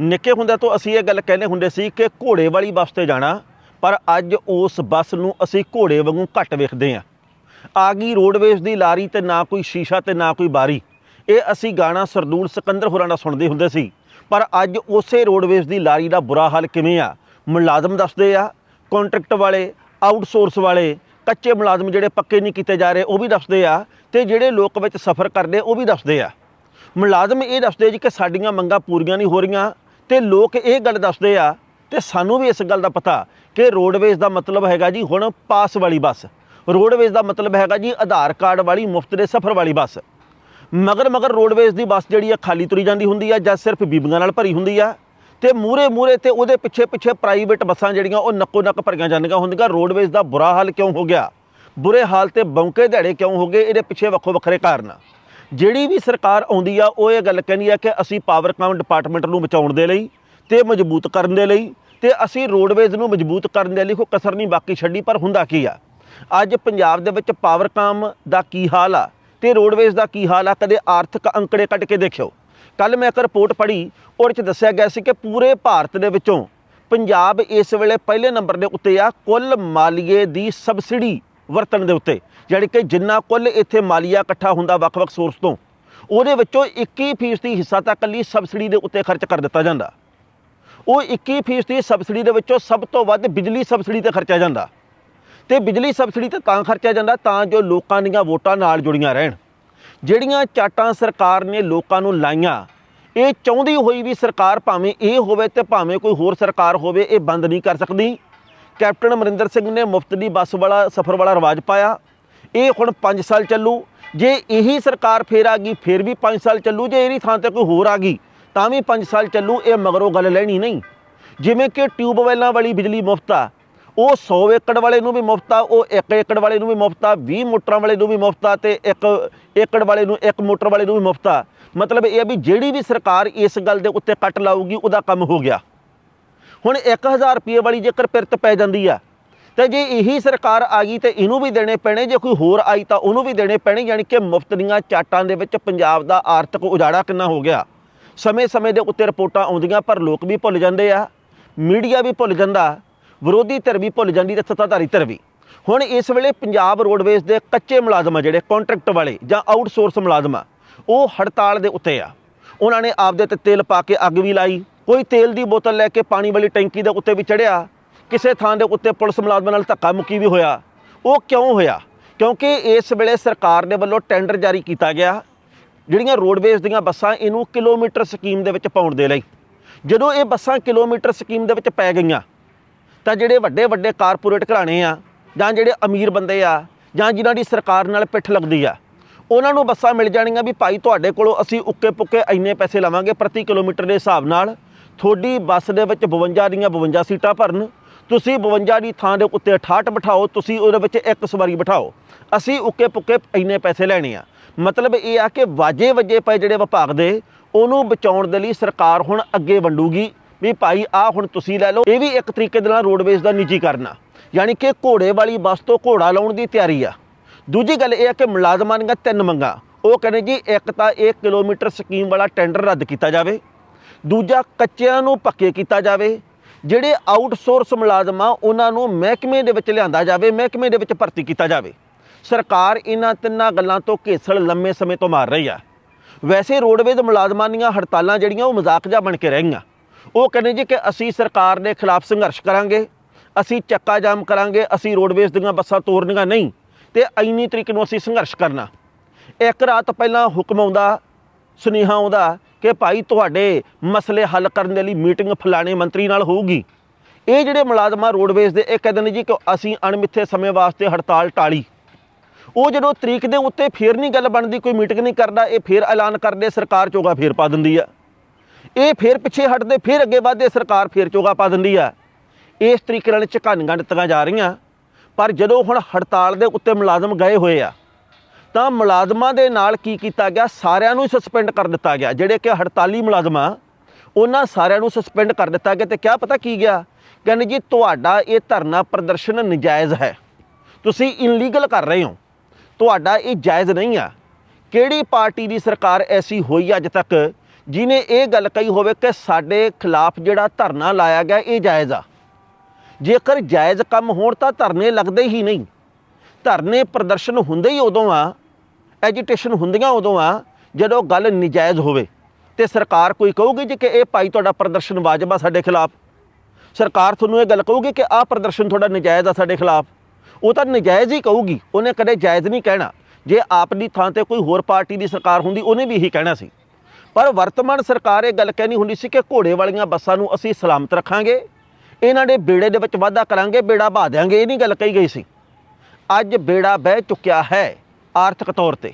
ਨਿੱਕੇ ਹੁੰਦੇ ਤੋਂ ਅਸੀਂ ਇਹ ਗੱਲ ਕਹਿੰਦੇ ਹੁੰਦੇ ਸੀ ਕਿ ਘੋੜੇ ਵਾਲੀ ਬੱਸ ਤੇ ਜਾਣਾ, ਪਰ ਅੱਜ ਉਸ ਬੱਸ ਨੂੰ ਅਸੀਂ ਘੋੜੇ ਵਾਂਗੂ ਘੱਟ ਵੇਖਦੇ ਹਾਂ। ਆ ਗਈ ਰੋਡਵੇਜ਼ ਦੀ ਲਾਰੀ ਤੇ ਨਾ ਕੋਈ ਸ਼ੀਸ਼ਾ ਤੇ ਨਾ ਕੋਈ ਬਾਰੀ। ਇਹ ਅਸੀਂ ਗਾਣਾ ਸਰਦੂਲ ਸਿਕੰਦਰ ਹੋਰਾਂ ਦਾ ਸੁਣਦੇ ਹੁੰਦੇ ਸੀ। ਪਰ ਅੱਜ ਉਸੇ ਰੋਡਵੇਜ਼ ਦੀ ਲਾਰੀ ਦਾ ਬੁਰਾ ਹਾਲ ਕਿਵੇਂ ਆ? ਮੁਲਾਜ਼ਮ ਦੱਸਦੇ ਆ, ਕੰਟਰੈਕਟ ਵਾਲੇ, ਆਊਟਸੋਰਸ ਵਾਲੇ, ਕੱਚੇ ਮੁਲਾਜ਼ਮ ਜਿਹੜੇ ਪੱਕੇ ਨਹੀਂ ਕੀਤੇ ਜਾ ਰਹੇ, ਉਹ ਵੀ ਦੱਸਦੇ ਆ ਤੇ ਜਿਹੜੇ ਲੋਕ ਵਿੱਚ ਸਫ਼ਰ ਕਰਦੇ, ਉਹ ਵੀ ਦੱਸਦੇ ਆ। ਮੁਲਾਜ਼ਮ ਇਹ ਦੱਸਦੇ ਜੀ ਕਿ ਸਾਡੀਆਂ ਮੰਗਾਂ ਪੂਰੀਆਂ ਨਹੀਂ ਹੋ ਰਹੀਆਂ ਤੇ ਲੋਕ ਇਹ ਗੱਲ ਦੱਸਦੇ ਆ ਤੇ ਸਾਨੂੰ ਵੀ ਇਸ ਗੱਲ ਦਾ ਪਤਾ ਕਿ ਰੋਡਵੇਜ਼ ਦਾ ਮਤਲਬ ਹੈਗਾ ਜੀ ਹੁਣ ਪਾਸ ਵਾਲੀ ਬੱਸ। ਰੋਡਵੇਜ਼ ਦਾ ਮਤਲਬ ਹੈਗਾ ਜੀ ਆਧਾਰ ਕਾਰਡ ਵਾਲੀ, ਮੁਫਤ ਦੇ ਸਫ਼ਰ ਵਾਲੀ ਬੱਸ। ਮਗਰ ਮਗਰ ਰੋਡਵੇਜ਼ ਦੀ ਬੱਸ ਜਿਹੜੀ ਆ ਖਾਲੀ ਤੁਰੀ ਜਾਂਦੀ ਹੁੰਦੀ ਆ ਜਾਂ ਸਿਰਫ ਬੀਬੀਆਂ ਨਾਲ ਭਰੀ ਹੁੰਦੀ ਆ ਤੇ ਮੂਰੇ ਮੂਰੇ ਤੇ ਉਹਦੇ ਪਿੱਛੇ ਪਿੱਛੇ ਪ੍ਰਾਈਵੇਟ ਬੱਸਾਂ ਜਿਹੜੀਆਂ ਉਹ ਨੱਕੋ ਨੱਕ ਭਰੀਆਂ ਜਾਂਦੀਆਂ ਹੁੰਦੀਆਂ। ਰੋਡਵੇਜ਼ ਦਾ ਬੁਰਾ ਹਾਲ ਕਿਉਂ ਹੋ ਗਿਆ? ਬੁਰੇ ਹਾਲ ਤੇ ਬੌਂਕੇ ਦਿਹਾੜੇ ਕਿਉਂ ਹੋ ਗਏ? ਇਹਦੇ ਪਿੱਛੇ ਵੱਖੋ ਵੱਖਰੇ ਕਾਰਨ। ਆ ਜਿਹੜੀ ਵੀ ਸਰਕਾਰ ਆਉਂਦੀ ਆ, ਉਹ ਇਹ ਗੱਲ ਕਹਿੰਦੀ ਆ ਕਿ ਅਸੀਂ ਪਾਵਰਕਾਮ ਡਿਪਾਰਟਮੈਂਟ ਨੂੰ ਬਚਾਉਣ ਦੇ ਲਈ ਤੇ ਮਜ਼ਬੂਤ ਕਰਨ ਦੇ ਲਈ ਤੇ ਅਸੀਂ ਰੋਡਵੇਜ਼ ਨੂੰ ਮਜ਼ਬੂਤ ਕਰਨ ਦੇ ਲਈ ਕੋਈ ਕਸਰ ਨਹੀਂ ਬਾਕੀ ਛੱਡੀ, ਪਰ ਹੁੰਦਾ ਕੀ ਆ? ਅੱਜ ਪੰਜਾਬ ਦੇ ਵਿੱਚ ਪਾਵਰਕਾਮ ਦਾ ਕੀ ਹਾਲ ਆ ਤੇ ਰੋਡਵੇਜ਼ ਦਾ ਕੀ ਹਾਲ ਆ? ਕਦੇ ਆਰਥਿਕ ਅੰਕੜੇ ਕੱਢ ਕੇ ਦੇਖਿਓ। ਕੱਲ ਮੈਂ ਇੱਕ ਰਿਪੋਰਟ ਪੜ੍ਹੀ, ਉਹਦੇ ਚ ਦੱਸਿਆ ਗਿਆ ਸੀ ਕਿ ਪੂਰੇ ਭਾਰਤ ਦੇ ਵਿੱਚੋਂ ਪੰਜਾਬ ਇਸ ਵੇਲੇ ਪਹਿਲੇ ਨੰਬਰ ਦੇ ਉੱਤੇ ਆ, ਕੁੱਲ ਮਾਲੀਏ ਦੀ ਸਬਸਿਡੀ ਵਰਤਣ ਦੇ ਉੱਤੇ ਜਿਹੜੀ ਕਿ ਜਿੰਨਾ ਕੁੱਲ ਇੱਥੇ ਮਾਲੀਆ ਇਕੱਠਾ ਹੁੰਦਾ ਵੱਖ-ਵੱਖ ਸੋਰਸ ਤੋਂ, ਉਹਦੇ ਵਿੱਚੋਂ 21% ਹਿੱਸਾ ਤਾਂ ਇਕੱਲੀ ਸਬਸਿਡੀ ਦੇ ਉੱਤੇ ਖਰਚ ਕਰ ਦਿੱਤਾ ਜਾਂਦਾ। ਉਹ 21% ਸਬਸਿਡੀ ਦੇ ਵਿੱਚੋਂ ਸਭ ਤੋਂ ਵੱਧ ਬਿਜਲੀ ਸਬਸਿਡੀ ਤੇ ਖਰਚਿਆ ਜਾਂਦਾ। ਤੇ ਬਿਜਲੀ ਸਬਸਿਡੀ ਤੇ ਤਾਂ ਖਰਚਿਆ ਜਾਂਦਾ ਤਾਂ ਜੋ ਲੋਕਾਂ ਦੀਆਂ ਵੋਟਾਂ ਨਾਲ ਜੁੜੀਆਂ ਰਹਿਣ। ਜਿਹੜੀਆਂ ਚਾਟਾਂ ਸਰਕਾਰ ਨੇ ਲੋਕਾਂ ਨੂੰ ਲਾਈਆਂ, ਇਹ ਚਾਹੁੰਦੀ ਹੋਈ ਵੀ ਸਰਕਾਰ ਭਾਵੇਂ ਇਹ ਹੋਵੇ ਤੇ ਭਾਵੇਂ ਕੋਈ ਹੋਰ ਸਰਕਾਰ ਹੋਵੇ, ਇਹ ਬੰਦ ਨਹੀਂ ਕਰ ਸਕਦੀ। ਕੈਪਟਨ ਅਮਰਿੰਦਰ ਸਿੰਘ ਨੇ ਮੁਫਤ ਦੀ ਬੱਸ ਵਾਲਾ, ਸਫ਼ਰ ਵਾਲਾ ਰਿਵਾਜ ਪਾਇਆ। ਇਹ ਹੁਣ 5 ਸਾਲ ਚੱਲੂ। ਜੇ ਇਹੀ ਸਰਕਾਰ ਫੇਰ ਆ ਗਈ, ਫੇਰ ਵੀ 5 ਸਾਲ ਚੱਲੂ। ਜੇ ਇਹਦੀ ਥਾਂ ਤੇ ਕੋਈ ਹੋਰ ਆ ਗਈ, ਤਾਂ ਵੀ 5 ਸਾਲ ਚੱਲੂ, ਇਹ ਮਗਰੋਂ ਗੱਲ ਲੈਣੀ ਨਹੀਂ। ਜਿਵੇਂ ਕਿ ਟਿਊਬਵੈਲਾਂ ਵਾਲੀ ਬਿਜਲੀ ਮੁਫਤ ਆ, ਉਹ 100 ਏਕੜ ਵਾਲੇ ਨੂੰ ਵੀ ਮੁਫਤ ਆ, ਉਹ 1 ਏਕੜ ਵਾਲੇ ਨੂੰ ਵੀ ਮੁਫਤ ਆ 20 ਮੋਟਰਾਂ ਵਾਲੇ ਨੂੰ ਵੀ ਮੁਫਤ ਆ ਤੇ 1 ਏਕੜ ਵਾਲੇ ਨੂੰ 1 ਮੋਟਰ ਵਾਲੇ ਨੂੰ ਵੀ ਮੁਫਤ ਆ। ਮਤਲਬ ਇਹ ਆ ਵੀ ਜਿਹੜੀ ਵੀ ਸਰਕਾਰ ਇਸ ਗੱਲ ਦੇ ਉੱਤੇ ਕੱਟ ਲਾਊਗੀ, ਉਹਦਾ ਕੰਮ ਹੋ ਗਿਆ। ਹੁਣ 1000 ਰੁਪਏ ਵਾਲੀ ਜੇਕਰ ਪਿਰਤ ਪੈ ਜਾਂਦੀ ਆ, ਤੇ ਜੇ ਇਹੀ ਸਰਕਾਰ ਆ ਗਈ ਤੇ ਇਹਨੂੰ ਵੀ ਦੇਣੇ ਪੈਣੇ, ਜੇ ਕੋਈ ਹੋਰ ਆਈ ਤਾਂ ਉਹਨੂੰ ਵੀ ਦੇਣੇ ਪੈਣੇ, ਯਾਨੀ ਕਿ ਮੁਫਤ ਦੀਆਂ ਚਾਟਾਂ ਦੇ ਵਿੱਚ ਪੰਜਾਬ ਦਾ ਆਰਥਿਕ ਉਜਾੜਾ ਕਿੰਨਾ ਹੋ ਗਿਆ। ਸਮੇਂ-ਸਮੇਂ ਦੇ ਉੱਤੇ ਰਿਪੋਰਟਾਂ ਆਉਂਦੀਆਂ, ਪਰ ਲੋਕ ਵੀ ਭੁੱਲ ਜਾਂਦੇ ਆ, ਮੀਡੀਆ ਵੀ ਭੁੱਲ ਜਾਂਦਾ, ਵਿਰੋਧੀ ਧਿਰ ਵੀ ਭੁੱਲ ਜਾਂਦੀ ਤੇ ਸੱਤਾਧਾਰੀ ਧਿਰ ਵੀ। ਹੁਣ ਇਸ ਵੇਲੇ ਪੰਜਾਬ ਰੋਡਵੇਜ਼ ਦੇ ਕੱਚੇ ਮੁਲਾਜ਼ਮ ਆ ਜਿਹੜੇ, ਕੰਟਰੈਕਟ ਵਾਲੇ ਜਾਂ ਆਊਟਸੋਰਸ ਮੁਲਾਜ਼ਮ ਆ, ਉਹ ਹੜਤਾਲ ਦੇ ਉੱਤੇ ਆ। ਉਹਨਾਂ ਨੇ ਆਪਦੇ ਤੇ ਤੇਲ ਪਾ ਕੇ ਅੱਗ ਵੀ ਲਾਈ ਕੋਈ ਤੇਲ ਦੀ ਬੋਤਲ ਲੈ ਕੇ ਪਾਣੀ ਵਾਲੀ ਟੈਂਕੀ ਦੇ ਉੱਤੇ ਵੀ ਚੜਿਆ, ਕਿਸੇ ਥਾਂ ਦੇ ਉੱਤੇ ਪੁਲਿਸ ਮੁਲਾਜ਼ਮਾਂ ਨਾਲ ਧੱਕਾ ਮੁੱਕੀ ਵੀ ਹੋਇਆ। ਉਹ ਕਿਉਂ ਹੋਇਆ? ਕਿਉਂਕਿ ਇਸ ਵੇਲੇ ਸਰਕਾਰ ਦੇ ਵੱਲੋਂ ਟੈਂਡਰ ਜਾਰੀ ਕੀਤਾ ਗਿਆ। ਜਿਹੜੀਆਂ ਰੋਡਵੇਜ਼ ਦੀਆਂ ਬੱਸਾਂ ਇਹਨੂੰ ਕਿਲੋਮੀਟਰ ਸਕੀਮ ਦੇ ਵਿੱਚ ਪਾਉਣ ਦੇ ਲਈ। ਜਦੋਂ ਇਹ ਬੱਸਾਂ ਕਿਲੋਮੀਟਰ ਸਕੀਮ ਦੇ ਵਿੱਚ ਪੈ ਗਈਆਂ, ਤਾਂ ਜਿਹੜੇ ਵੱਡੇ ਵੱਡੇ ਕਾਰਪੋਰੇਟ ਘਰਾਣੇ ਆ, ਜਾਂ ਜਿਹੜੇ ਅਮੀਰ ਬੰਦੇ ਆ, ਜਾਂ ਜਿਨ੍ਹਾਂ ਦੀ ਸਰਕਾਰ ਨਾਲ ਪਿੱਠ ਲੱਗਦੀ ਆ, ਉਹਨਾਂ ਨੂੰ ਬੱਸਾਂ ਮਿਲ ਜਾਣੀਆਂ ਵੀ ਭਾਈ ਤੁਹਾਡੇ ਕੋਲੋਂ ਅਸੀਂ ਉੱਕੇ ਪੁੱਕੇ ਇੰਨੇ ਪੈਸੇ ਲਵਾਂਗੇ ਪ੍ਰਤੀ ਕਿਲੋਮੀਟਰ ਦੇ ਹਿਸਾਬ ਨਾਲ। ਤੁਹਾਡੀ ਬੱਸ ਦੇ ਵਿੱਚ 52 ਦੀਆਂ 52 ਸੀਟਾਂ ਭਰਨ, ਤੁਸੀਂ 52 ਦੀ ਥਾਂ ਦੇ ਉੱਤੇ 68 ਬਿਠਾਓ, ਤੁਸੀਂ ਉਹਦੇ ਵਿੱਚ ਇੱਕ ਸਵਾਰੀ ਬਿਠਾਓ। ਅਸੀਂ ਉੱਕੇ ਪੁੱਕੇ ਇੰਨੇ ਪੈਸੇ ਲੈਣੇ ਆ। ਮਤਲਬ ਇਹ ਆ ਕਿ ਵਾਜੇ ਵਜੇ ਪਏ ਜਿਹੜੇ ਵਿਭਾਗ ਦੇ, ਉਹਨੂੰ ਬਚਾਉਣ ਦੇ ਲਈ ਸਰਕਾਰ ਹੁਣ ਅੱਗੇ ਵੰਡੂਗੀ, ਵੀ ਭਾਈ ਆ ਹੁਣ ਤੁਸੀਂ ਲੈ ਲਓ। ਇਹ ਵੀ ਇੱਕ ਤਰੀਕੇ ਦੇ ਨਾਲ ਰੋਡਵੇਜ਼ ਦਾ ਨਿੱਜੀ ਕਰਨਾ ਯਾਨੀ ਕਿ ਘੋੜੇ ਵਾਲੀ ਬੱਸ ਤੋਂ ਘੋੜਾ ਲਾਉਣ ਦੀ ਤਿਆਰੀ ਆ। ਦੂਜੀ ਗੱਲ ਇਹ ਆ ਕਿ ਮੁਲਾਜ਼ਮਾਂ ਦੀਆਂ ਤਿੰਨ ਮੰਗਾਂ। ਉਹ ਕਹਿੰਦੇ ਜੀ ਇੱਕ ਤਾਂ 1 ਕਿਲੋਮੀਟਰ ਸਕੀਮ ਵਾਲਾ ਟੈਂਡਰ ਰੱਦ ਕੀਤਾ ਜਾਵੇ। ਦੂਜਾ ਕੱਚਿਆਂ ਨੂੰ ਪੱਕੇ ਕੀਤਾ ਜਾਵੇ, ਜਿਹੜੇ ਆਊਟਸੋਰਸ ਮੁਲਾਜ਼ਮ ਆ ਉਹਨਾਂ ਨੂੰ ਮਹਿਕਮੇ ਦੇ ਵਿੱਚ ਲਿਆਂਦਾ ਜਾਵੇ, ਮਹਿਕਮੇ ਦੇ ਵਿੱਚ ਭਰਤੀ ਕੀਤਾ ਜਾਵੇ। ਸਰਕਾਰ ਇਹਨਾਂ ਤਿੰਨਾਂ ਗੱਲਾਂ ਤੋਂ ਘੇਸਲ ਲੰਮੇ ਸਮੇਂ ਤੋਂ ਮਾਰ ਰਹੀ ਆ। ਵੈਸੇ ਰੋਡਵੇਜ਼ ਮੁਲਾਜ਼ਮਾਂ ਦੀਆਂ ਹੜਤਾਲਾਂ ਜਿਹੜੀਆਂ ਉਹ ਮਜ਼ਾਕ ਜਿਹਾ ਬਣ ਕੇ ਰਹਿ ਗਈਆਂ ਉਹ ਕਹਿੰਦੇ ਜੀ ਕਿ ਅਸੀਂ ਸਰਕਾਰ ਦੇ ਖਿਲਾਫ ਸੰਘਰਸ਼ ਕਰਾਂਗੇ, ਅਸੀਂ ਚੱਕਾ ਜਾਮ ਕਰਾਂਗੇ, ਅਸੀਂ ਰੋਡਵੇਜ਼ ਦੀਆਂ ਬੱਸਾਂ ਤੋੜਨੀਆਂ ਨਹੀਂ ਤੇ ਇੰਨੀ ਤਰੀਕ ਨੂੰ ਅਸੀਂ ਸੰਘਰਸ਼ ਕਰਨਾ। ਇੱਕ ਰਾਤ ਪਹਿਲਾਂ ਹੁਕਮ ਆਉਂਦਾ, ਸੁਨੇਹਾ ਆਉਂਦਾ ਕਿ ਭਾਈ ਤੁਹਾਡੇ ਮਸਲੇ ਹੱਲ ਕਰਨ ਦੇ ਲਈ ਮੀਟਿੰਗ ਫਲਾਣੇ ਮੰਤਰੀ ਨਾਲ ਹੋਊਗੀ। ਇਹ ਜਿਹੜੇ ਮੁਲਾਜ਼ਮਾਂ ਰੋਡਵੇਜ਼ ਦੇ, ਇਹ ਕਹਿੰਦੇ ਨੇ ਜੀ ਕਿ ਅਸੀਂ ਅਣਮਿੱਥੇ ਸਮੇਂ ਵਾਸਤੇ ਹੜਤਾਲ ਟਾਲੀ। ਉਹ ਜਦੋਂ ਤਰੀਕ ਦੇ ਉੱਤੇ ਫੇਰ ਨਹੀਂ ਗੱਲ ਬਣਦੀ, ਕੋਈ ਮੀਟਿੰਗ ਨਹੀਂ ਕਰਦਾ, ਇਹ ਫੇਰ ਐਲਾਨ ਕਰਦੇ ਸਰਕਾਰ ਚੋਗਾ ਫੇਰ ਪਾ ਦਿੰਦੀ ਆ। ਇਹ ਫੇਰ ਪਿੱਛੇ ਹਟਦੇ, ਫੇਰ ਅੱਗੇ ਵਧਦੇ, ਸਰਕਾਰ ਫੇਰ ਚੋਗਾ ਪਾ ਦਿੰਦੀ ਆ। ਇਸ ਤਰੀਕੇ ਨਾਲ ਝਕਾਨੀਆਂ ਦਿੱਤੀਆਂ ਜਾ ਰਹੀਆਂ। ਪਰ ਜਦੋਂ ਹੁਣ ਹੜਤਾਲ ਦੇ ਉੱਤੇ ਮੁਲਾਜ਼ਮ ਗਏ ਹੋਏ ਆ ਤਾਂ ਮੁਲਾਜ਼ਮਾਂ ਦੇ ਨਾਲ ਕੀ ਕੀਤਾ ਗਿਆ? ਸਾਰਿਆਂ ਨੂੰ ਸਸਪੈਂਡ ਕਰ ਦਿੱਤਾ ਗਿਆ। ਜਿਹੜੇ ਕਿ ਹੜਤਾਲੀ ਮੁਲਾਜ਼ਮ ਆ ਉਹਨਾਂ ਸਾਰਿਆਂ ਨੂੰ ਸਸਪੈਂਡ ਕਰ ਦਿੱਤਾ ਗਿਆ ਤੇ ਕਿਆ ਪਤਾ ਕੀ ਗਿਆ? ਕਹਿੰਦੇ ਜੀ, ਤੁਹਾਡਾ ਇਹ ਧਰਨਾ ਪ੍ਰਦਰਸ਼ਨ ਨਜਾਇਜ਼ ਹੈ। ਤੁਸੀਂ ਇਨਲੀਗਲ ਕਰ ਰਹੇ ਹੋ। ਤੁਹਾਡਾ ਇਹ ਜਾਇਜ਼ ਨਹੀਂ ਆ। ਕਿਹੜੀ ਪਾਰਟੀ ਦੀ ਸਰਕਾਰ ਐਸੀ ਹੋਈ ਅੱਜ ਤੱਕ ਜਿਨੇ ਇਹ ਗੱਲ ਕਹੀ ਹੋਵੇ ਕਿ ਸਾਡੇ ਖਿਲਾਫ ਜਿਹੜਾ ਧਰਨਾ ਲਾਇਆ ਗਿਆ, ਇਹ ਜਾਇਜ਼ ਆ। ਜੇਕਰ ਜਾਇਜ਼ ਕੰਮ ਹੋਣ ਤਾਂ ਧਰਨੇ ਲੱਗਦੇ ਹੀ ਨਹੀਂ। ਧਰਨੇ ਪ੍ਰਦਰਸ਼ਨ ਹੁੰਦੇ ਹੀ ਉਦੋਂ ਆ ਐਜੀਟੇਸ਼ਨ ਹੁੰਦੀਆਂ ਉਦੋਂ ਆ, ਜਦੋਂ ਗੱਲ ਨਜਾਇਜ਼ ਹੋਵੇ। ਤੇ ਸਰਕਾਰ ਕੋਈ ਕਹੂਗੀ ਜੀ ਕਿ ਇਹ ਭਾਈ ਤੁਹਾਡਾ ਪ੍ਰਦਰਸ਼ਨ ਵਾਜਬ ਆ ਸਾਡੇ ਖਿਲਾਫ? ਸਰਕਾਰ ਤੁਹਾਨੂੰ ਇਹ ਗੱਲ ਕਹੂਗੀ ਕਿ ਆਹ ਪ੍ਰਦਰਸ਼ਨ ਤੁਹਾਡਾ ਨਜਾਇਜ਼ ਆ ਸਾਡੇ ਖਿਲਾਫ? ਉਹ ਤਾਂ ਨਜਾਇਜ਼ ਹੀ ਕਹੂਗੀ, ਉਹਨੇ ਕਦੇ ਜਾਇਜ਼ ਨਹੀਂ ਕਹਿਣਾ। ਜੇ ਆਪ ਦੀ ਥਾਂ ਤੇ ਕੋਈ ਹੋਰ ਪਾਰਟੀ ਦੀ ਸਰਕਾਰ ਹੁੰਦੀ, ਉਹਨੇ ਵੀ ਇਹੀ ਕਹਿਣਾ ਸੀ। ਪਰ ਵਰਤਮਾਨ ਸਰਕਾਰ ਇਹ ਗੱਲ ਕਹਿਣੀ ਹੁੰਦੀ ਸੀ ਕਿ ਘੋੜੇ ਵਾਲੀਆਂ ਬੱਸਾਂ ਨੂੰ ਅਸੀਂ ਸਲਾਮਤ ਰੱਖਾਂਗੇ, ਇਹਨਾਂ ਦੇ ਬੇੜੇ ਦੇ ਵਿੱਚ ਵਾਧਾ ਕਰਾਂਗੇ, ਬੇੜਾ ਬਹਾ ਦਿਆਂਗੇ, ਇਹ ਨਹੀਂ ਗੱਲ ਕਹੀ ਗਈ ਸੀ। ਅੱਜ ਬੇੜਾ ਬਹਿ ਚੁੱਕਿਆ ਹੈ। ਆਰਥਿਕ ਤੌਰ ਤੇ।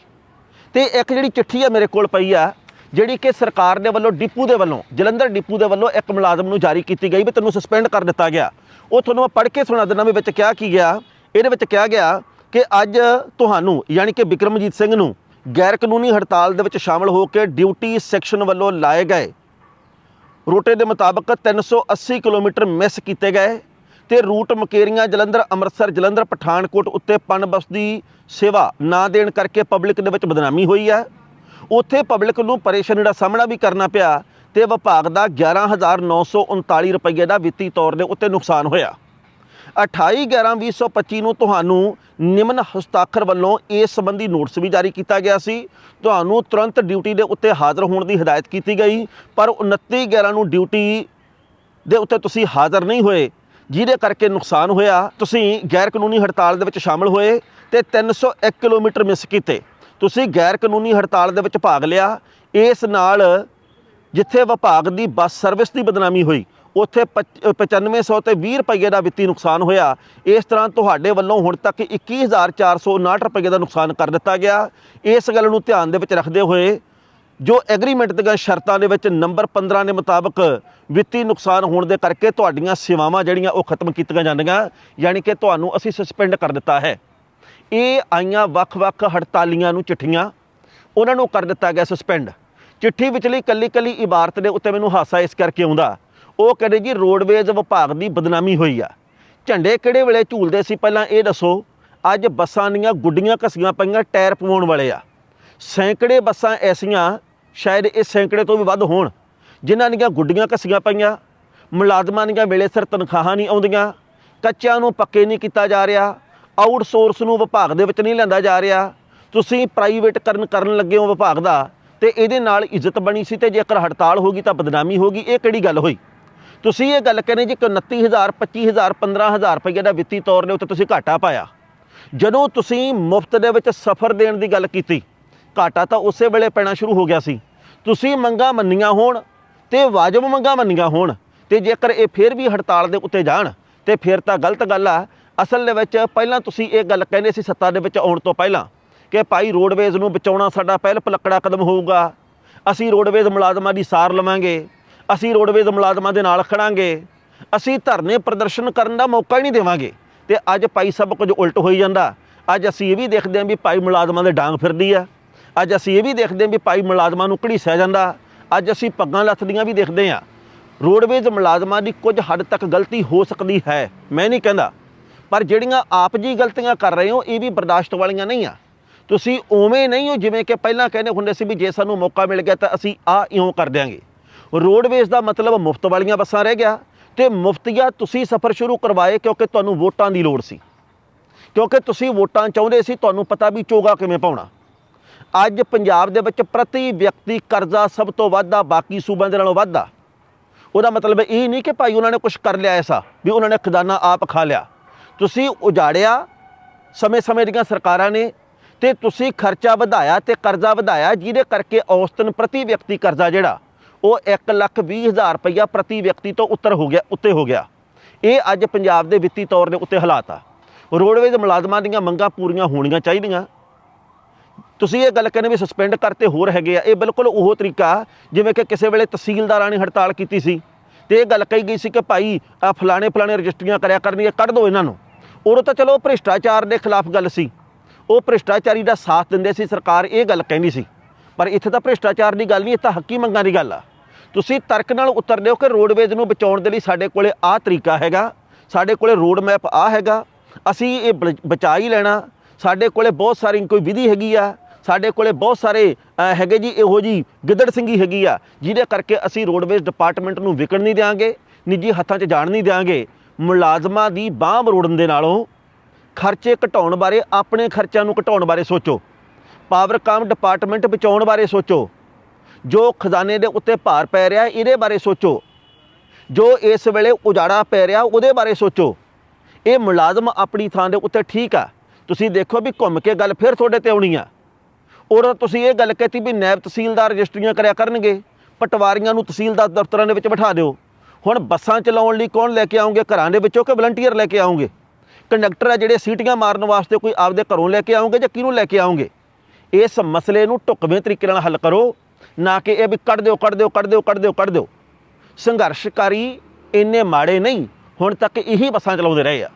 ਤੇ ਇੱਕ ਜਿਹੜੀ ਚਿੱਠੀ ਆ ਮੇਰੇ ਕੋਲ ਪਈ ਆ, ਜਿਹੜੀ ਕਿ ਸਰਕਾਰ ਦੇ ਵੱਲੋਂ, ਡਿਪੂ ਦੇ ਵੱਲੋਂ, ਜਲੰਧਰ ਡਿਪੂ ਦੇ ਵੱਲੋਂ ਇੱਕ ਮੁਲਾਜ਼ਮ ਨੂੰ ਜਾਰੀ ਕੀਤੀ ਗਈ ਵੀ ਤੈਨੂੰ ਸਸਪੈਂਡ ਕਰ ਦਿੱਤਾ ਗਿਆ। ਉਹ ਤੁਹਾਨੂੰ ਮੈਂ ਪੜ੍ਹ ਕੇ ਸੁਣਾ ਦਿੰਦਾ ਵੀ ਵਿੱਚ ਕਿਹਾ ਕੀ ਗਿਆ। ਇਹਦੇ ਵਿੱਚ ਕਿਹਾ ਗਿਆ ਕਿ ਅੱਜ ਤੁਹਾਨੂੰ, ਯਾਨੀ ਕਿ ਵਿਕਰਮਜੀਤ ਸਿੰਘ ਨੂੰ ਗੈਰ ਕਾਨੂੰਨੀ ਹੜਤਾਲ ਦੇ ਵਿੱਚ ਸ਼ਾਮਲ ਹੋ ਕੇ ਡਿਊਟੀ ਸੈਕਸ਼ਨ ਵੱਲੋਂ ਲਾਏ ਗਏ। ਰੂਟੇ ਦੇ ਮੁਤਾਬਕ 380 ਕਿਲੋਮੀਟਰ ਮਿਸ ਕੀਤੇ ਗਏ। ਤੇ ਰੂਟ ਮਕੇਰੀਆਂ, ਜਲੰਧਰ, ਅੰਮ੍ਰਿਤਸਰ, ਜਲੰਧਰ, ਪਠਾਨਕੋਟ ਉੱਤੇ ਪਨ ਬੱਸ ਦੀ ਸੇਵਾ ਨਾ ਦੇਣ ਕਰਕੇ ਪਬਲਿਕ ਦੇ ਵਿੱਚ ਬਦਨਾਮੀ ਹੋਈ ਹੈ। ਉੱਥੇ ਪਬਲਿਕ ਨੂੰ ਪਰੇਸ਼ਾਨੀ ਦਾ ਸਾਹਮਣਾ ਵੀ ਕਰਨਾ ਪਿਆ ਤੇ ਵਿਭਾਗ ਦਾ 11939 ਰੁਪਏ ਦਾ ਵਿੱਤੀ ਤੌਰ ਦੇ ਉੱਤੇ ਨੁਕਸਾਨ ਹੋਇਆ। 28/11/2025 ਨੂੰ ਤੁਹਾਨੂੰ ਨਿਮਨ ਹਸਤਾਖਰ ਵੱਲੋਂ ਇਸ ਸੰਬੰਧੀ ਨੋਟਿਸ ਵੀ ਜਾਰੀ ਕੀਤਾ ਗਿਆ ਸੀ। ਤੁਹਾਨੂੰ ਤੁਰੰਤ ਡਿਊਟੀ ਦੇ ਉੱਤੇ ਹਾਜ਼ਰ ਹੋਣ ਦੀ ਹਦਾਇਤ ਕੀਤੀ ਗਈ, ਪਰ 29/11 ਨੂੰ ਡਿਊਟੀ ਦੇ ਉੱਤੇ ਤੁਸੀਂ ਹਾਜ਼ਰ ਨਹੀਂ ਹੋਏ। ਜਿਹਦੇ ਕਰਕੇ ਨੁਕਸਾਨ ਹੋਇਆ। ਤੁਸੀਂ ਗੈਰ ਕਾਨੂੰਨੀ ਹੜਤਾਲ ਦੇ ਵਿੱਚ ਸ਼ਾਮਲ ਹੋਏ ਤੇ 301 ਕਿਲੋਮੀਟਰ ਮਿਸ ਕੀਤੇ। ਤੁਸੀਂ ਗੈਰ ਕਾਨੂੰਨੀ ਹੜਤਾਲ ਦੇ ਵਿੱਚ ਭਾਗ ਲਿਆ। ਇਸ ਨਾਲ ਜਿੱਥੇ ਵਿਭਾਗ ਦੀ ਬੱਸ ਸਰਵਿਸ ਦੀ ਬਦਨਾਮੀ ਹੋਈ, ਉੱਥੇ ਪਚ- 9500 ਤੇ 20 ਰੁਪਏ ਦਾ ਵਿੱਤੀ ਨੁਕਸਾਨ ਹੋਇਆ। ਇਸ ਤਰ੍ਹਾਂ ਤੁਹਾਡੇ ਵੱਲੋਂ ਹੁਣ ਤੱਕ 21459 ਰੁਪਏ ਦਾ ਨੁਕਸਾਨ ਕਰ ਦਿੱਤਾ ਗਿਆ। ਇਸ ਗੱਲ ਨੂੰ ਧਿਆਨ ਦੇ ਵਿੱਚ ਰੱਖਦੇ ਹੋਏ ਜੋ ਐਗਰੀਮੈਂਟ ਦੀਆਂ ਸ਼ਰਤਾਂ ਦੇ ਵਿੱਚ ਨੰਬਰ 15 ਦੇ ਮੁਤਾਬਕ ਵਿੱਤੀ ਨੁਕਸਾਨ ਹੋਣ ਦੇ ਕਰਕੇ ਤੁਹਾਡੀਆਂ ਸੇਵਾਵਾਂ ਜਿਹੜੀਆਂ ਉਹ ਖਤਮ ਕੀਤੀਆਂ ਜਾਂਦੀਆਂ, ਯਾਨੀ ਕਿ ਤੁਹਾਨੂੰ ਅਸੀਂ ਸਸਪੈਂਡ ਕਰ ਦਿੱਤਾ ਹੈ। ਇਹ ਆਈਆਂ ਵੱਖ-ਵੱਖ ਹੜਤਾਲੀਆਂ ਨੂੰ ਚਿੱਠੀਆਂ, ਉਹਨਾਂ ਨੂੰ ਕਰ ਦਿੱਤਾ ਗਿਆ ਸਸਪੈਂਡ ਚਿੱਠੀ ਵਿਚਲੀ ਕੱਲੀ ਕੱਲੀ ਇਬਾਰਤ ਦੇ ਉੱਤੇ ਮੈਨੂੰ ਹਾਸਾ ਇਸ ਕਰਕੇ ਆਉਂਦਾ। ਉਹ ਕਹਿੰਦੇ ਜੀ ਰੋਡਵੇਜ਼ ਵਿਭਾਗ ਦੀ ਬਦਨਾਮੀ ਹੋਈ ਆ। ਝੰਡੇ ਕਿਹੜੇ ਵੇਲੇ ਝੂਲਦੇ ਸੀ ਪਹਿਲਾਂ ਇਹ ਦੱਸੋ? ਅੱਜ ਬੱਸਾਂ ਦੀਆਂ ਗੁੱਡੀਆਂ ਘਸੀਆਂ ਪਈਆਂ, ਟਾਇਰ ਪਵਾਉਣ ਵਾਲੇ ਆ। ਸੈਂਕੜੇ ਬੱਸਾਂ ਐਸੀਆਂ ਸ਼ਾਇਦ ਇਹ ਸੈਂਕੜੇ ਤੋਂ ਵੀ ਵੱਧ ਹੋਣ, ਜਿਨ੍ਹਾਂ ਦੀਆਂ ਗੁੱਡੀਆਂ ਘਸੀਆਂ ਪਈਆਂ, ਮੁਲਾਜ਼ਮਾਂ ਦੀਆਂ ਵੇਲੇ ਸਿਰ ਤਨਖਾਹਾਂ ਨਹੀਂ ਆਉਂਦੀਆਂ, ਕੱਚਿਆਂ ਨੂੰ ਪੱਕੇ ਨਹੀਂ ਕੀਤਾ ਜਾ ਰਿਹਾ, ਆਊਟਸੋਰਸ ਨੂੰ ਵਿਭਾਗ ਦੇ ਵਿੱਚ ਨਹੀਂ ਲੈਂਦਾ ਜਾ ਰਿਹਾ, ਤੁਸੀਂ ਪ੍ਰਾਈਵੇਟ ਕਰਨ ਲੱਗੇ ਹੋ ਵਿਭਾਗ ਦਾ, ਤੇ ਇਹਦੇ ਨਾਲ ਇੱਜ਼ਤ ਬਣੀ ਸੀ ਤੇ ਜੇਕਰ ਹੜਤਾਲ ਹੋਗੀ ਤਾਂ ਬਦਨਾਮੀ ਹੋਗੀ ਇਹ ਕਿਹੜੀ ਗੱਲ ਹੋਈ? ਤੁਸੀਂ ਇਹ ਗੱਲ ਕਹਿੰਦੇ ਜੀ ਕਿ 29000 25000 15000 ਰੁਪਏ ਦਾ ਵਿੱਤੀ ਤੌਰ ਦੇ ਉੱਤੇ ਤੁਸੀਂ ਘਾਟਾ ਪਾਇਆ। ਜਦੋਂ ਤੁਸੀਂ ਮੁਫਤ ਦੇ ਵਿੱਚ ਸਫ਼ਰ ਦੇਣ ਦੀ ਗੱਲ ਕੀਤੀ ਘਾਟਾ ਤਾਂ ਉਸੇ ਵੇਲੇ ਪੈਣਾ ਸ਼ੁਰੂ ਹੋ ਗਿਆ ਸੀ। ਤੁਸੀਂ ਮੰਗਾਂ ਮੰਨੀਆਂ ਹੋਣ ਤੇ ਵਾਜਬ ਮੰਗਾਂ ਮੰਨੀਆਂ ਹੋਣ ਤੇ ਜੇਕਰ ਇਹ ਫੇਰ ਵੀ ਹੜਤਾਲ ਦੇ ਉੱਤੇ ਜਾਣ, ਤੇ ਫਿਰ ਤਾਂ ਗਲਤ ਗੱਲ ਆ। ਅਸਲ ਦੇ ਵਿੱਚ ਪਹਿਲਾਂ ਤੁਸੀਂ ਇਹ ਗੱਲ ਕਹਿੰਦੇ ਸੀ ਸੱਤਾ ਦੇ ਵਿੱਚ ਆਉਣ ਤੋਂ ਪਹਿਲਾਂ ਕਿ ਭਾਈ ਰੋਡਵੇਜ਼ ਨੂੰ ਬਚਾਉਣਾ ਸਾਡਾ ਪਹਿਲ ਪਲੱਕੜਾ ਕਦਮ ਹੋਊਗਾ। ਅਸੀਂ ਰੋਡਵੇਜ਼ ਮੁਲਾਜ਼ਮਾਂ ਦੀ ਸਾਰ ਲਵਾਂਗੇ। ਅਸੀਂ ਰੋਡਵੇਜ਼ ਮੁਲਾਜ਼ਮਾਂ ਦੇ ਨਾਲ ਖੜਾਂਗੇ। ਅਸੀਂ ਧਰਨੇ ਪ੍ਰਦਰਸ਼ਨ ਕਰਨ ਦਾ ਮੌਕਾ ਹੀ ਨਹੀਂ ਦੇਵਾਂਗੇ। ਤੇ ਅੱਜ ਭਾਈ ਸਭ ਕੁਝ ਉਲਟ ਹੋਈ ਜਾਂਦਾ। ਅੱਜ ਅਸੀਂ ਇਹ ਵੀ ਦੇਖਦੇ ਹਾਂ ਵੀ ਭਾਈ ਮੁਲਾਜ਼ਮਾਂ ਦੇ ਡਾਂਗ ਫਿਰਦੀ ਆ। ਅੱਜ ਅਸੀਂ ਇਹ ਵੀ ਦੇਖਦੇ ਹਾਂ ਵੀ ਭਾਈ ਮੁਲਾਜ਼ਮਾਂ ਨੂੰ ਘੜੀਸਿਆ ਜਾਂਦਾ। ਅੱਜ ਅਸੀਂ ਪੱਗਾਂ ਲੱਥਦੀਆਂ ਵੀ ਦੇਖਦੇ ਹਾਂ। ਰੋਡਵੇਜ਼ ਮੁਲਾਜ਼ਮਾਂ ਦੀ ਕੁਝ ਹੱਦ ਤੱਕ ਗਲਤੀ ਹੋ ਸਕਦੀ ਹੈ, ਮੈਂ ਨਹੀਂ ਕਹਿੰਦਾ। ਪਰ ਜਿਹੜੀਆਂ ਆਪ ਜੀ ਗਲਤੀਆਂ ਕਰ ਰਹੇ ਹੋ, ਇਹ ਵੀ ਬਰਦਾਸ਼ਤ ਵਾਲੀਆਂ ਨਹੀਂ ਆ। ਤੁਸੀਂ ਉਵੇਂ ਨਹੀਂ ਹੋ ਜਿਵੇਂ ਕਿ ਪਹਿਲਾਂ ਕਹਿੰਦੇ ਹੁੰਦੇ ਸੀ ਵੀ ਜੇ ਸਾਨੂੰ ਮੌਕਾ ਮਿਲ ਗਿਆ ਤਾਂ ਅਸੀਂ ਆ ਇਉਂ ਕਰ ਦਿਆਂਗੇ। ਰੋਡਵੇਜ਼ ਦਾ ਮਤਲਬ ਮੁਫਤ ਵਾਲੀਆਂ ਬੱਸਾਂ ਰਹਿ ਗਿਆ ਤੇ ਮੁਫਤੀਆ ਤੁਸੀਂ ਸਫ਼ਰ ਸ਼ੁਰੂ ਕਰਵਾਏ ਕਿਉਂਕਿ ਤੁਹਾਨੂੰ ਵੋਟਾਂ ਦੀ ਲੋੜ ਸੀ। ਕਿਉਂਕਿ ਤੁਸੀਂ ਵੋਟਾਂ ਚਾਹੁੰਦੇ ਸੀ, ਤੁਹਾਨੂੰ ਪਤਾ ਵੀ ਚੋਗਾ ਕਿਵੇਂ ਪਾਉਣਾ। ਅੱਜ ਪੰਜਾਬ ਦੇ ਵਿੱਚ ਪ੍ਰਤੀ ਵਿਅਕਤੀ ਕਰਜ਼ਾ ਸਭ ਤੋਂ ਵੱਧ ਆ ਬਾਕੀ ਸੂਬਿਆਂ ਦੇ ਨਾਲੋਂ ਵੱਧ ਆ ਉਹਦਾ ਮਤਲਬ ਇਹ ਨਹੀਂ ਕਿ ਭਾਈ ਉਹਨਾਂ ਨੇ ਕੁਝ ਕਰ ਲਿਆ ਐਸਾ, ਵੀ ਉਹਨਾਂ ਨੇ ਖਜ਼ਾਨਾ ਆਪ ਖਾ ਲਿਆ। ਤੁਸੀਂ ਉਜਾੜਿਆ, ਸਮੇਂ-ਸਮੇਂ ਦੀਆਂ ਸਰਕਾਰਾਂ ਨੇ, ਤੇ ਤੁਸੀਂ ਖਰਚਾ ਵਧਾਇਆ ਤੇ ਕਰਜ਼ਾ ਵਧਾਇਆ, ਜਿਹਦੇ ਕਰਕੇ ਔਸਤਨ ਪ੍ਰਤੀ ਵਿਅਕਤੀ ਕਰਜ਼ਾ ਜਿਹੜਾ, ਉਹ 1 ਲੱਖ 20 ਹਜ਼ਾਰ ਰੁਪਈਆ ਪ੍ਰਤੀ ਵਿਅਕਤੀ ਤੋਂ ਉੱਤਰ ਹੋ ਗਿਆ, ਉੱਤੇ ਹੋ ਗਿਆ। ਇਹ ਅੱਜ ਪੰਜਾਬ ਦੇ ਵਿੱਤੀ ਤੌਰ ਦੇ ਉੱਤੇ ਹਾਲਾਤ ਆ। ਰੋਡਵੇਜ਼ ਮੁਲਾਜ਼ਮਾਂ ਦੀਆਂ ਮੰਗਾਂ ਪੂਰੀਆਂ ਹੋਣੀਆਂ ਚਾਹੀਦੀਆਂ। ਤੁਸੀਂ ਇਹ ਗੱਲ ਕਹਿੰਦੇ ਵੀ ਸਸਪੈਂਡ ਕਰਤੇ ਹੋਰ ਹੈਗੇ ਆ, ਇਹ ਬਿਲਕੁਲ ਉਹ ਤਰੀਕਾ ਜਿਵੇਂ ਕਿ ਕਿਸੇ ਵੇਲੇ ਤਹਿਸੀਲਦਾਰਾਂ ਨੇ ਹੜਤਾਲ ਕੀਤੀ ਸੀ ਤੇ ਇਹ ਗੱਲ ਕਹੀ ਗਈ ਸੀ ਕਿ ਭਾਈ ਆ ਫਲਾਣੇ ਫਲਾਣੇ ਰਜਿਸਟਰੀਆਂ ਕਰਿਆ ਕਰਨੀਆਂ ਕੱਢ ਦਿਓ ਇਹਨਾਂ ਨੂੰ। ਉਦੋਂ ਤਾਂ ਚਲੋ ਭ੍ਰਿਸ਼ਟਾਚਾਰ ਦੇ ਖਿਲਾਫ ਗੱਲ ਸੀ। ਉਹ ਭ੍ਰਿਸ਼ਟਾਚਾਰੀ ਦਾ ਸਾਥ ਦਿੰਦੇ ਸੀ, ਸਰਕਾਰ ਇਹ ਗੱਲ ਕਹਿੰਦੀ ਸੀ। ਪਰ ਇੱਥੇ ਤਾਂ ਭ੍ਰਿਸ਼ਟਾਚਾਰ ਦੀ ਗੱਲ ਨਹੀਂ ਇਹ ਤਾਂ ਹੱਕੀ ਮੰਗਾਂ ਦੀ ਗੱਲ ਆ। ਤੁਸੀਂ ਤਰਕ ਨਾਲ ਉਤਰਦੇ ਹੋ ਕਿ ਰੋਡਵੇਜ਼ ਨੂੰ ਬਚਾਉਣ ਦੇ ਲਈ ਸਾਡੇ ਕੋਲੇ ਆਹ ਤਰੀਕਾ ਹੈਗਾ, ਸਾਡੇ ਕੋਲੇ ਰੋਡ ਮੈਪ ਆ ਹੈਗਾ, ਅਸੀਂ ਇਹ ਬ- ਬਚਾ ਹੀ ਲੈਣਾ, ਸਾਡੇ ਕੋਲੇ ਬਹੁਤ ਸਾਰੀ ਕੋਈ ਵਿਧੀ ਹੈਗੀ ਆ ਸਾਡੇ ਕੋਲੇ ਬਹੁਤ ਸਾਰੇ ਹੈਗੇ ਜੀ, ਇਹੋ ਜੀ ਗਿੱਦੜ ਸਿੰਘੀ ਹੈਗੀ ਆ, ਜਿਹਦੇ ਕਰਕੇ ਅਸੀਂ ਰੋਡਵੇਜ਼ ਡਿਪਾਰਟਮੈਂਟ ਨੂੰ ਵਿਕਣ ਨਹੀਂ ਦਿਆਂਗੇ, ਨਿੱਜੀ ਹੱਥਾਂ 'ਚ ਜਾਣ ਨਹੀਂ ਦਿਆਂਗੇ। ਮੁਲਾਜ਼ਮਾਂ ਦੀ ਬਾਂਹ ਮਰੋੜਨ ਦੇ ਨਾਲੋਂ ਖਰਚੇ ਘਟਾਉਣ ਬਾਰੇ, ਆਪਣੇ ਖਰਚਿਆਂ ਨੂੰ ਘਟਾਉਣ ਬਾਰੇ ਸੋਚੋ। ਪਾਵਰਕਾਮ ਡਿਪਾਰਟਮੈਂਟ ਬਚਾਉਣ ਬਾਰੇ ਸੋਚੋ। ਜੋ ਖਜ਼ਾਨੇ ਦੇ ਉੱਤੇ ਭਾਰ ਪੈ ਰਿਹਾ, ਇਹਦੇ ਬਾਰੇ ਸੋਚੋ। ਜੋ ਇਸ ਵੇਲੇ ਉਜਾੜਾ ਪੈ ਰਿਹਾ, ਉਹਦੇ ਬਾਰੇ ਸੋਚੋ। ਇਹ ਮੁਲਾਜ਼ਮ ਆਪਣੀ ਥਾਂ ਦੇ ਉੱਤੇ ਠੀਕ ਆ। ਤੁਸੀਂ ਦੇਖੋ ਵੀ ਘੁੰਮ ਕੇ ਗੱਲ ਫਿਰ ਤੁਹਾਡੇ ਤੇ ਆਉਣੀ ਆ। ਔਰ ਤੁਸੀਂ ਇਹ ਗੱਲ ਕਹਤੀ ਵੀ ਨਾਇਬ ਤਹਿਸੀਲਦਾਰ ਰਜਿਸਟਰੀਆਂ ਕਰਿਆ ਕਰਨਗੇ, ਪਟਵਾਰੀਆਂ ਨੂੰ ਤਹਿਸੀਲਦਾਰ ਦਫ਼ਤਰਾਂ ਦੇ ਵਿੱਚ ਬਿਠਾ ਦਿਓ। ਹੁਣ ਬੱਸਾਂ ਚਲਾਉਣ ਲਈ ਕੌਣ ਲੈ ਕੇ ਆਉਂਗੇ? ਘਰਾਂ ਦੇ ਵਿੱਚੋਂ ਕਿ ਵਲੰਟੀਅਰ ਲੈ ਕੇ ਆਉਂਗੇ? ਕੰਡਕਟਰ ਆ ਜਿਹੜੇ ਸੀਟੀਆਂ ਮਾਰਨ ਵਾਸਤੇ ਕੋਈ ਆਪਦੇ ਘਰੋਂ ਲੈ ਕੇ ਆਉਂਗੇ ਜਾਂ ਕਿਹਨੂੰ ਲੈ ਕੇ ਆਉਂਗੇ? ਇਸ ਮਸਲੇ ਨੂੰ ਢੁਕਵੇਂ ਤਰੀਕੇ ਨਾਲ ਹੱਲ ਕਰੋ, ਨਾ ਕਿ ਇਹ ਵੀ ਕੱਢ ਦਿਓ ਕੱਢ ਦਿਓ ਕੱਢ ਦਿਓ ਕੱਢ ਦਿਓ ਕੱਢ ਦਿਓ। ਸੰਘਰਸ਼ਕਾਰੀ ਇੰਨੇ ਮਾੜੇ ਨਹੀਂ, ਹੁਣ ਤੱਕ ਇਹੀ ਬੱਸਾਂ ਚਲਾਉਂਦੇ ਰਹੇ ਆ।